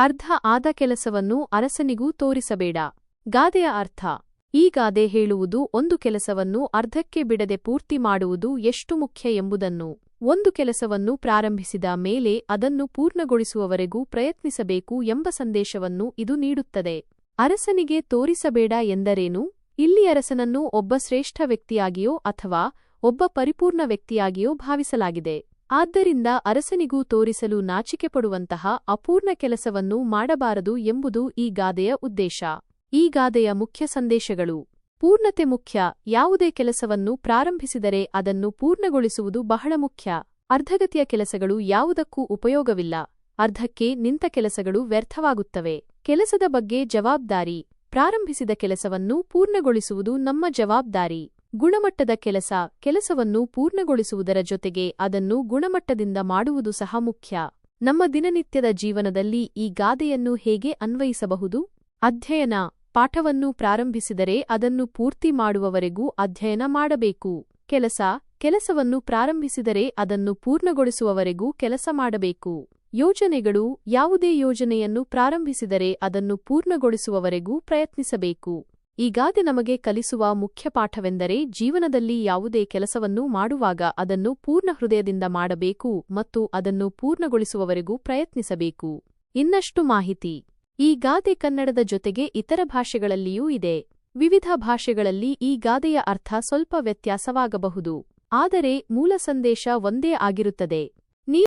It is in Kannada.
ಅರ್ಧ ಆದ ಕೆಲಸವನ್ನು ಅರಸನಿಗೂ ತೋರಿಸಬೇಡ. ಗಾದೆಯ ಅರ್ಥ, ಈ ಗಾದೆ ಹೇಳುವುದು ಒಂದು ಕೆಲಸವನ್ನು ಅರ್ಧಕ್ಕೆ ಬಿಡದೆ ಪೂರ್ತಿ ಮಾಡುವುದು ಎಷ್ಟು ಮುಖ್ಯ ಎಂಬುದನ್ನು. ಒಂದು ಕೆಲಸವನ್ನು ಪ್ರಾರಂಭಿಸಿದ ಮೇಲೆ ಅದನ್ನು ಪೂರ್ಣಗೊಳಿಸುವವರೆಗೂ ಪ್ರಯತ್ನಿಸಬೇಕು ಎಂಬ ಸಂದೇಶವನ್ನು ಇದು ನೀಡುತ್ತದೆ. ಅರಸನಿಗೆ ತೋರಿಸಬೇಡ ಎಂದರೇನು? ಇಲ್ಲಿ ಅರಸನನ್ನು ಒಬ್ಬ ಶ್ರೇಷ್ಠ ವ್ಯಕ್ತಿಯಾಗಿಯೋ ಅಥವಾ ಒಬ್ಬ ಪರಿಪೂರ್ಣ ವ್ಯಕ್ತಿಯಾಗಿಯೋ ಭಾವಿಸಲಾಗಿದೆ. ಆದ್ದರಿಂದ ಅರಸನಿಗೂ ತೋರಿಸಲು ನಾಚಿಕೆಪಡುವಂತಹ ಅಪೂರ್ಣ ಕೆಲಸವನ್ನು ಮಾಡಬಾರದು ಎಂಬುದು ಈ ಗಾದೆಯ ಉದ್ದೇಶ. ಈ ಗಾದೆಯ ಮುಖ್ಯ ಸಂದೇಶಗಳು. ಪೂರ್ಣತೆ ಮುಖ್ಯ. ಯಾವುದೇ ಕೆಲಸವನ್ನು ಪ್ರಾರಂಭಿಸಿದರೆ ಅದನ್ನು ಪೂರ್ಣಗೊಳಿಸುವುದು ಬಹಳ ಮುಖ್ಯ. ಅರ್ಧಗತಿಯ ಕೆಲಸಗಳು ಯಾವುದಕ್ಕೂ ಉಪಯೋಗವಿಲ್ಲ. ಅರ್ಧಕ್ಕೆ ನಿಂತ ಕೆಲಸಗಳು ವ್ಯರ್ಥವಾಗುತ್ತವೆ. ಕೆಲಸದ ಬಗ್ಗೆ ಜವಾಬ್ದಾರಿ. ಪ್ರಾರಂಭಿಸಿದ ಕೆಲಸವನ್ನು ಪೂರ್ಣಗೊಳಿಸುವುದು ನಮ್ಮ ಜವಾಬ್ದಾರಿ. ಗುಣಮಟ್ಟದ ಕೆಲಸ, ಕೆಲಸವನ್ನು ಪೂರ್ಣಗೊಳಿಸುವುದರ ಜೊತೆಗೆ ಅದನ್ನು ಗುಣಮಟ್ಟದಿಂದ ಮಾಡುವುದು ಸಹ ಮುಖ್ಯ. ನಮ್ಮ ದಿನನಿತ್ಯದ ಜೀವನದಲ್ಲಿ ಈ ಗಾದೆಯನ್ನು ಹೇಗೆ ಅನ್ವಯಿಸಬಹುದು? ಅಧ್ಯಯನ, ಪಾಠವನ್ನು ಪ್ರಾರಂಭಿಸಿದರೆ ಅದನ್ನು ಪೂರ್ತಿ ಮಾಡುವವರೆಗೂ ಅಧ್ಯಯನ ಮಾಡಬೇಕು. ಕೆಲಸ, ಕೆಲಸವನ್ನು ಪ್ರಾರಂಭಿಸಿದರೆ ಅದನ್ನು ಪೂರ್ಣಗೊಳಿಸುವವರೆಗೂ ಕೆಲಸ ಮಾಡಬೇಕು. ಯೋಜನೆಗಳು, ಯಾವುದೇ ಯೋಜನೆಯನ್ನು ಪ್ರಾರಂಭಿಸಿದರೆ ಅದನ್ನು ಪೂರ್ಣಗೊಳಿಸುವವರೆಗೂ ಪ್ರಯತ್ನಿಸಬೇಕು. ಈ ಗಾದೆ ನಮಗೆ ಕಲಿಸುವ ಮುಖ್ಯ ಪಾಠವೆಂದರೆ ಜೀವನದಲ್ಲಿ ಯಾವುದೇ ಕೆಲಸವನ್ನು ಮಾಡುವಾಗ ಅದನ್ನು ಪೂರ್ಣ ಹೃದಯದಿಂದ ಮಾಡಬೇಕು ಮತ್ತು ಅದನ್ನು ಪೂರ್ಣಗೊಳಿಸುವವರೆಗೂ ಪ್ರಯತ್ನಿಸಬೇಕು. ಇನ್ನಷ್ಟು ಮಾಹಿತಿ. ಈ ಗಾದೆ ಕನ್ನಡದ ಜೊತೆಗೆ ಇತರ ಭಾಷೆಗಳಲ್ಲಿಯೂ ಇದೆ. ವಿವಿಧ ಭಾಷೆಗಳಲ್ಲಿ ಈ ಗಾದೆಯ ಅರ್ಥ ಸ್ವಲ್ಪ ವ್ಯತ್ಯಾಸವಾಗಬಹುದು. ಆದರೆ ಮೂಲ ಸಂದೇಶ ಒಂದೇ ಆಗಿರುತ್ತದೆ.